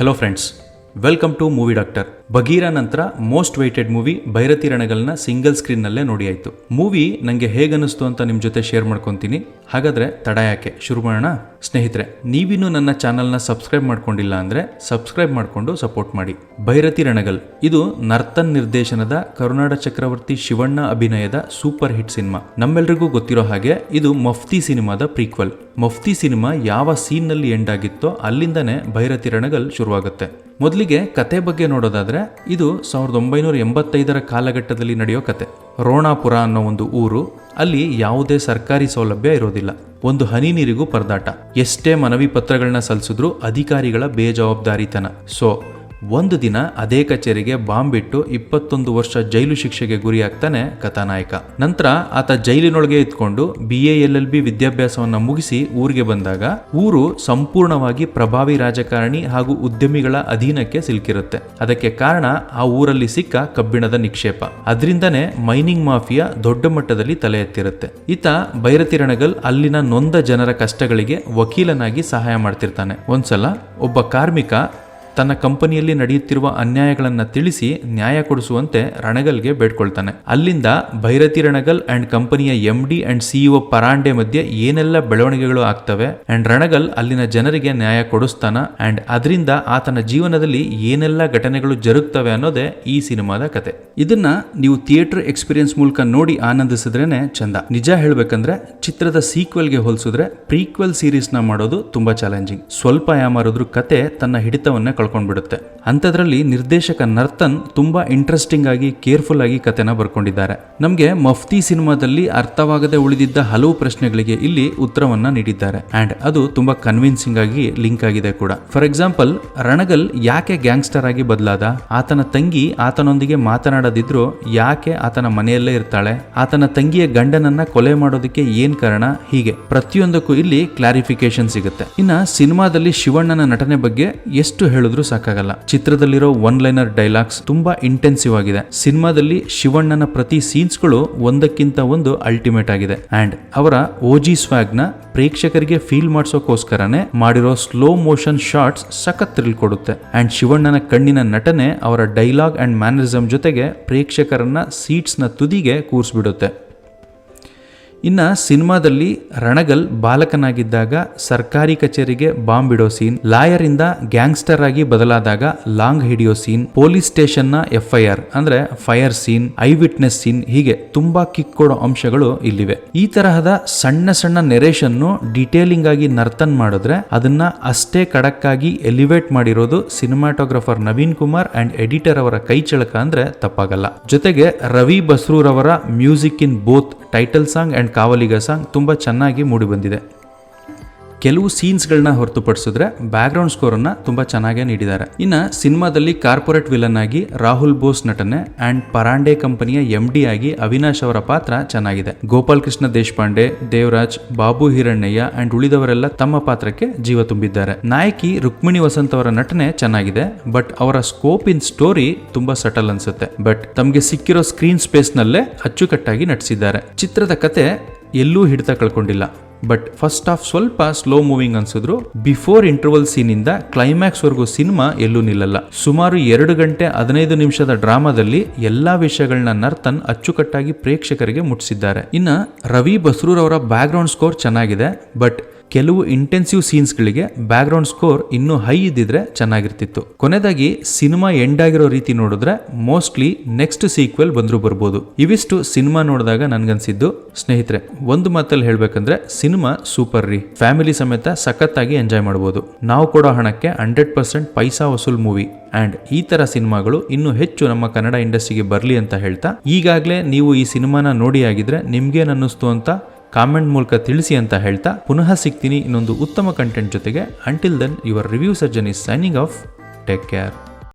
Hello friends, welcome to Movie Doctor. Bagheera ನಂತರ most waited movie Bhairathi ರಣಗಲ್ನ single ಸ್ಕ್ರೀನ್ನಲ್ಲೇ ನೋಡಿ ಆಯಿತು. ಮೂವಿ ನನಗೆ ಹೇಗನ್ನಿಸ್ತು ಅಂತ ನಿಮ್ಮ ಜೊತೆ ಶೇರ್ ಮಾಡ್ಕೊತೀನಿ. ಹಾಗಾದರೆ ತಡ ಯಾಕೆ? ಶುರು ಮಾಡೋಣ? ಸ್ನೇಹಿತರೆ, ನೀವಿನ್ನೂ ನನ್ನ ಚಾನಲ್ನ ಸಬ್ಸ್ಕ್ರೈಬ್ ಮಾಡ್ಕೊಂಡಿಲ್ಲ ಅಂದರೆ ಸಬ್ಸ್ಕ್ರೈಬ್ ಮಾಡಿಕೊಂಡು ಸಪೋರ್ಟ್ ಮಾಡಿ. ಭೈರತಿ ರಣಗಲ್, ಇದು ನರ್ತನ್ ನಿರ್ದೇಶನದ ಕರುನಾಡ ಚಕ್ರವರ್ತಿ ಶಿವಣ್ಣ ಅಭಿನಯದ ಸೂಪರ್ ಹಿಟ್ ಸಿನಿಮಾ. ನಮ್ಮೆಲ್ರಿಗೂ ಗೊತ್ತಿರೋ ಹಾಗೆ ಇದು ಮಫ್ತಿ ಸಿನಿಮಾದ ಪ್ರೀಕ್ವಲ್. ಮಫ್ತಿ ಸಿನಿಮಾ ಯಾವ ಸೀನ್ನಲ್ಲಿ ಎಂಡ್ ಆಗಿತ್ತೋ ಅಲ್ಲಿಂದನೇ ಭೈರತಿ ರಣಗಲ್ ಶುರುವಾಗುತ್ತೆ. ಮೊದಲಿಗೆ ಕತೆ ಬಗ್ಗೆ ನೋಡೋದಾದ್ರೆ ಇದು ಸಾವಿರದ ಒಂಬೈನೂರ ಎಂಬತ್ತೈದರ ಕಾಲಘಟ್ಟದಲ್ಲಿ ನಡೆಯೋ ಕತೆ. ರೋಣಾಪುರ ಅನ್ನೋ ಒಂದು ಊರು, ಅಲ್ಲಿ ಯಾವುದೇ ಸರ್ಕಾರಿ ಸೌಲಭ್ಯ ಇರೋದಿಲ್ಲ. ಒಂದು ಹನಿ ನೀರಿಗೂ ಪರದಾಟ. ಎಷ್ಟೇ ಮನವಿ ಪತ್ರಗಳನ್ನ ಸಲ್ಲಿಸಿದ್ರು ಅಧಿಕಾರಿಗಳ ಬೇಜವಾಬ್ದಾರಿತನ. ಸೊ ಒಂದು ದಿನ ಅದೇ ಕಚೇರಿಗೆ ಬಾಂಬ್ ಬಿಟ್ಟು ಇಪ್ಪತ್ತೊಂದು ವರ್ಷ ಜೈಲು ಶಿಕ್ಷೆಗೆ ಗುರಿಯಾಗ್ತಾನೆ ಕಥಾನಾಯಕ. ನಂತರ ಆತ ಜೈಲಿನೊಳಗೆ ಇದ್ಕೊಂಡು B A L L B ವಿದ್ಯಾಭ್ಯಾಸವನ್ನ ಮುಗಿಸಿ ಊರಿಗೆ ಬಂದಾಗ ಊರು ಸಂಪೂರ್ಣವಾಗಿ ಪ್ರಭಾವಿ ರಾಜಕಾರಣಿ ಹಾಗೂ ಉದ್ಯಮಿಗಳ ಅಧೀನಕ್ಕೆ ಸಿಲುಕಿರುತ್ತೆ. ಅದಕ್ಕೆ ಕಾರಣ ಆ ಊರಲ್ಲಿ ಸಿಕ್ಕ ಕಬ್ಬಿಣದ ನಿಕ್ಷೇಪ. ಅದರಿಂದನೇ ಮೈನಿಂಗ್ ಮಾಫಿಯಾ ದೊಡ್ಡ ಮಟ್ಟದಲ್ಲಿ ತಲೆ ಎತ್ತಿರುತ್ತೆ. ಈತ ಭೈರತಿರಣಗಲ್ ಅಲ್ಲಿನ ನೊಂದ ಜನರ ಕಷ್ಟಗಳಿಗೆ ವಕೀಲನಾಗಿ ಸಹಾಯ ಮಾಡ್ತಿರ್ತಾನೆ. ಒಂದ್ಸಲ ಒಬ್ಬ ಕಾರ್ಮಿಕ ತನ್ನ ಕಂಪನಿಯಲ್ಲಿ ನಡೆಯುತ್ತಿರುವ ಅನ್ಯಾಯಗಳನ್ನು ತಿಳಿಸಿ ನ್ಯಾಯ ಕೊಡಿಸುವಂತೆ ರಣಗಲ್ಗೆ ಬೇಡ್ಕೊಳ್ತಾನೆ. ಅಲ್ಲಿಂದ ಭೈರತಿ ರಣಗಲ್ ಅಂಡ್ ಕಂಪನಿಯ M D and CEO Parande ಮಧ್ಯೆ ಏನೆಲ್ಲ ಬೆಳವಣಿಗೆಗಳು ಆಗ್ತವೆ ಅಂಡ್ ರಣಗಲ್ ಅಲ್ಲಿನ ಜನರಿಗೆ ನ್ಯಾಯ ಕೊಡಿಸ್ತಾನ ಅಂಡ್ ಅದರಿಂದ ಆತನ ಜೀವನದಲ್ಲಿ ಏನೆಲ್ಲ ಘಟನೆಗಳು ಜರುಗ್ತವೆ ಅನ್ನೋದೇ ಈ ಸಿನಿಮಾದ ಕತೆ. ಇದನ್ನ ನೀವು ಥಿಯೇಟರ್ ಎಕ್ಸ್ಪೀರಿಯನ್ಸ್ ಮೂಲಕ ನೋಡಿ ಆನಂದಿಸಿದ್ರೇನೆ ಚಂದ. ನಿಜ ಹೇಳ್ಬೇಕಂದ್ರೆ ಚಿತ್ರದ ಸೀಕ್ವೆಲ್ಗೆ ಹೋಲಿಸಿದ್ರೆ ಪ್ರೀಕ್ವೆಲ್ ಸೀರೀಸ್ನ ಮಾಡೋದು ತುಂಬಾ ಚಾಲೆಂಜಿಂಗ್. ಸ್ವಲ್ಪ ಯಾಮಾರಿದ್ರು ಕತೆ ತನ್ನ ಹಿಡಿತವನ್ನೇ ಕಳ್ಕೊಂಡ್ಬಿಡುತ್ತೆ. ಅಂಥದ್ರಲ್ಲಿ ನಿರ್ದೇಶಕ ನರ್ತನ್ ತುಂಬಾ ಇಂಟ್ರೆಸ್ಟಿಂಗ್ ಆಗಿ ಕೇರ್ಫುಲ್ ಆಗಿ ಕಥೆನ ಬರ್ಕೊಂಡಿದ್ದಾರೆ. ನಮಗೆ ಮಫ್ತಿ ಸಿನಿಮಾದಲ್ಲಿ ಅರ್ಥವಾಗದೆ ಉಳಿದಿದ್ದ ಹಲವು ಪ್ರಶ್ನೆಗಳಿಗೆ ಇಲ್ಲಿ ಉತ್ತರವನ್ನ ನೀಡಿದ್ದಾರೆ. ಅಂಡ್ ಅದು ತುಂಬಾ ಕನ್ವಿನ್ಸಿಂಗ್ ಆಗಿ ಲಿಂಕ್ ಆಗಿದೆ ಕೂಡ. ಫಾರ್ ಎಕ್ಸಾಂಪಲ್ ರಣಗಲ್ ಯಾಕೆ ಗ್ಯಾಂಗ್ಸ್ಟರ್ ಆಗಿ ಬದಲಾದ? ಆತನ ತಂಗಿ ಆತನೊಂದಿಗೆ ಮಾತನಾಡದಿದ್ರು ಯಾಕೆ ಆತನ ಮನೆಯಲ್ಲೇ ಇರ್ತಾಳೆ? ಆತನ ತಂಗಿಯ ಗಂಡನನ್ನ ಕೊಲೆ ಮಾಡೋದಕ್ಕೆ ಏನ್ ಕಾರಣ? ಹೀಗೆ ಪ್ರತಿಯೊಂದಕ್ಕೂ ಇಲ್ಲಿ ಕ್ಲಾರಿಫಿಕೇಶನ್ ಸಿಗುತ್ತೆ. ಇನ್ನ ಸಿನಿಮಾದಲ್ಲಿ ಶಿವಣ್ಣನ ನಟನೆ ಬಗ್ಗೆ ಎಷ್ಟು ಹೇಳಿದ್ರು ಸಾಕಾಗಲ್ಲ. ಚಿತ್ರದಲ್ಲಿರೋ ಒನ್ ಲೈನರ್ ಡೈಲಾಗ್ಸ್ ತುಂಬಾ ಇಂಟೆನ್ಸಿವ್ ಆಗಿದೆ. ಸಿನಿಮಾದಲ್ಲಿ ಶಿವಣ್ಣನ ಪ್ರತಿ ಸೀನ್ಸ್ಗಳು ಒಂದಕ್ಕಿಂತ ಒಂದು ಅಲ್ಟಿಮೇಟ್ ಆಗಿದೆ. ಅಂಡ್ ಅವರ ಓಜಿ ಸ್ವಾಗ್ನ ಪ್ರೇಕ್ಷಕರಿಗೆ ಫೀಲ್ ಮಾಡಿಸೋಕೋಸ್ಕರನೇ ಮಾಡಿರೋ ಸ್ಲೋ ಮೋಷನ್ ಶಾರ್ಟ್ಸ್ ಸಖತ್ ಥ್ರಿಲ್ ಕೊಡುತ್ತೆ. ಅಂಡ್ ಶಿವಣ್ಣನ ಕಣ್ಣಿನ ನಟನೆ ಅವರ ಡೈಲಾಗ್ ಅಂಡ್ ಮ್ಯಾನರಿಸಮ್ ಜೊತೆಗೆ ಪ್ರೇಕ್ಷಕರನ್ನ ಸೀಟ್ಸ್ನ ತುದಿಗೆ ಕೂರಿಸ್ಬಿಡುತ್ತೆ. ಇನ್ನ ಸಿನಿಮಾದಲ್ಲಿ ರಣಗಲ್ ಬಾಲಕನಾಗಿದ್ದಾಗ ಸರ್ಕಾರಿ ಕಚೇರಿಗೆ ಬಾಂಬ್ ಇಡೋ ಸೀನ್, ಲಾಯರ್ ಇಂದ ಗ್ಯಾಂಗ್ಸ್ಟರ್ ಆಗಿ ಬದಲಾದಾಗ ಲಾಂಗ್ ಹಿಡಿಯೋ ಸೀನ್, ಪೊಲೀಸ್ ಸ್ಟೇಷನ್ನ ಎಫ್ಐಆರ್ ಅಂದ್ರೆ fire scene eye witness scene ಹೀಗೆ ತುಂಬಾ ಕಿಕ್ ಕೊಡೋ ಅಂಶಗಳು ಇಲ್ಲಿವೆ. ಈ ತರಹದ ಸಣ್ಣ ಸಣ್ಣ ನೆರೇಷನ್ ಡಿಟೇಲಿಂಗ್ ಆಗಿ ನರ್ತನ್ ಮಾಡಿದ್ರೆ ಅದನ್ನ ಅಷ್ಟೇ ಕಡಕ್ಕಾಗಿ ಎಲಿವೇಟ್ ಮಾಡಿರೋದು cinematographer Naveen Kumar and editor ಅವರ ಕೈ ಚಳಕ ಅಂದ್ರೆ ತಪ್ಪಾಗಲ್ಲ. ಜೊತೆಗೆ ರವಿ ಬಸ್ರೂರ್ ಅವರ music in both title song ಕಾವಲಿಗ song ತುಂಬ ಚೆನ್ನಾಗಿ ಮೂಡಿಬಂದಿದೆ. ಕೆಲವು ಸೀನ್ಸ್ಗಳನ್ನ ಹೊರತುಪಡಿಸಿದ್ರೆ ಬ್ಯಾಕ್ಗ್ರೌಂಡ್ ಸ್ಕೋರನ್ನು ತುಂಬ ಚೆನ್ನಾಗೇ ನೀಡಿದ್ದಾರೆ. ಇನ್ನು ಸಿನಿಮಾದಲ್ಲಿ ಕಾರ್ಪೊರೇಟ್ ವಿಲನ್ ಆಗಿ ರಾಹುಲ್ ಬೋಸ್ ನಟನೆ ಅಂಡ್ ಪರಾಂಡೆ ಕಂಪನಿಯ ಎಂ ಡಿ ಆಗಿ ಅವಿನಾಶ್ ಅವರ ಪಾತ್ರ ಚೆನ್ನಾಗಿದೆ. ಗೋಪಾಲ್ ಕೃಷ್ಣ ದೇಶಪಾಂಡೆ, ದೇವರಾಜ್, ಬಾಬು ಹಿರಣ್ಣಯ್ಯ ಅಂಡ್ ಉಳಿದವರೆಲ್ಲ ತಮ್ಮ ಪಾತ್ರಕ್ಕೆ ಜೀವ ತುಂಬಿದ್ದಾರೆ. ನಾಯಕಿ ರುಕ್ಮಿಣಿ ವಸಂತ್ ಅವರ ನಟನೆ ಚೆನ್ನಾಗಿದೆ ಬಟ್ ಅವರ ಸ್ಕೋಪ್ ಇನ್ ಸ್ಟೋರಿ ತುಂಬಾ ಸಟಲ್ ಅನ್ಸುತ್ತೆ. ಬಟ್ ತಮಗೆ ಸಿಕ್ಕಿರೋ ಸ್ಕ್ರೀನ್ ಸ್ಪೇಸ್ ನಲ್ಲೇ ಅಚ್ಚುಕಟ್ಟಾಗಿ ನಟಿಸಿದ್ದಾರೆ. ಚಿತ್ರದ ಕತೆ ಎಲ್ಲೂ ಹಿಡಿತ ಕಳ್ಕೊಂಡಿಲ್ಲ. ಬಟ್ ಫಸ್ಟ್ ಆಫ್ ಸ್ವಲ್ಪ ಸ್ಲೋ ಮೂವಿಂಗ್ ಅನ್ಸಿದ್ರು. ಬಿಫೋರ್ ಇಂಟರ್ವಲ್ ಸೀನ್ ಇಂದ ಕ್ಲೈಮ್ಯಾಕ್ಸ್ ವರೆಗೂ ಸಿನಿಮಾ ಎಲ್ಲೂ ನಿಲ್ಲಲ್ಲ. ಸುಮಾರು ಎರಡು ಗಂಟೆ ಹದಿನೈದು ನಿಮಿಷದ ಡ್ರಾಮಾದಲ್ಲಿ ಎಲ್ಲಾ ವಿಷಯಗಳನ್ನ ನರ್ತನ್ ಅಚ್ಚುಕಟ್ಟಾಗಿ ಪ್ರೇಕ್ಷಕರಿಗೆ ಮುಟ್ಟಿಸಿದ್ದಾರೆ ಇನ್ನ ರವಿ ಬಸ್ರೂರ್ ಅವರ ಬ್ಯಾಕ್ ಗ್ರೌಂಡ್ ಸ್ಕೋರ್ ಚೆನ್ನಾಗಿದೆ ಬಟ್ ಕೆಲವು ಇಂಟೆನ್ಸಿವ್ ಸೀನ್ಸ್ಗಳಿಗೆ ಬ್ಯಾಕ್ಗ್ರೌಂಡ್ ಸ್ಕೋರ್ ಇನ್ನೂ ಹೈ ಇದ್ದಿದ್ರೆ ಚೆನ್ನಾಗಿರ್ತಿತ್ತು. ಕೊನೆದಾಗಿ ಸಿನಿಮಾ ಎಂಡ್ ಆಗಿರೋ ರೀತಿ ನೋಡಿದ್ರೆ ಮೋಸ್ಟ್ಲಿ ನೆಕ್ಸ್ಟ್ ಸೀಕ್ವೆಲ್ ಬಂದರೂ ಬರ್ಬೋದು. ಇವಿಷ್ಟು ಸಿನಿಮಾ ನೋಡಿದಾಗ ನನ್ಗನ್ಸಿದ್ದು, ಸ್ನೇಹಿತರೆ, ಒಂದು ಮಾತಲ್ಲಿ ಹೇಳ್ಬೇಕಂದ್ರೆ ಸಿನಿಮಾ ಸೂಪರ್ ರೀ. ಫ್ಯಾಮಿಲಿ ಸಮೇತ ಸಖತ್ತಾಗಿ ಎಂಜಾಯ್ ಮಾಡ್ಬೋದು. ನಾವು ಕೊಡೋ ಹಣಕ್ಕೆ ಹಂಡ್ರೆಡ್ ಪರ್ಸೆಂಟ್ ಪೈಸಾ ವಸೂಲ್ ಮೂವಿ ಆ್ಯಂಡ್ ಈ ಥರ ಸಿನಿಮಾಗಳು ಇನ್ನೂ ಹೆಚ್ಚು ನಮ್ಮ ಕನ್ನಡ ಇಂಡಸ್ಟ್ರಿಗೆ ಬರಲಿ ಅಂತ ಹೇಳ್ತಾ, ಈಗಾಗಲೇ ನೀವು ಈ ಸಿನಿಮಾನ ನೋಡಿ ಆಗಿದ್ರೆ ನಿಮ್ಗೇನನ್ನಿಸ್ತು ಅಂತ ಕಾಮೆಂಟ್ ಮೂಲಕ ತಿಳಿಸಿ ಅಂತ ಹೇಳ್ತಾ ಪುನಃ ಸಿಗ್ತೀನಿ ಇನ್ನೊಂದು ಉತ್ತಮ ಕಂಟೆಂಟ್ ಜೊತೆಗೆ. Until then your review surgeon is signing off take care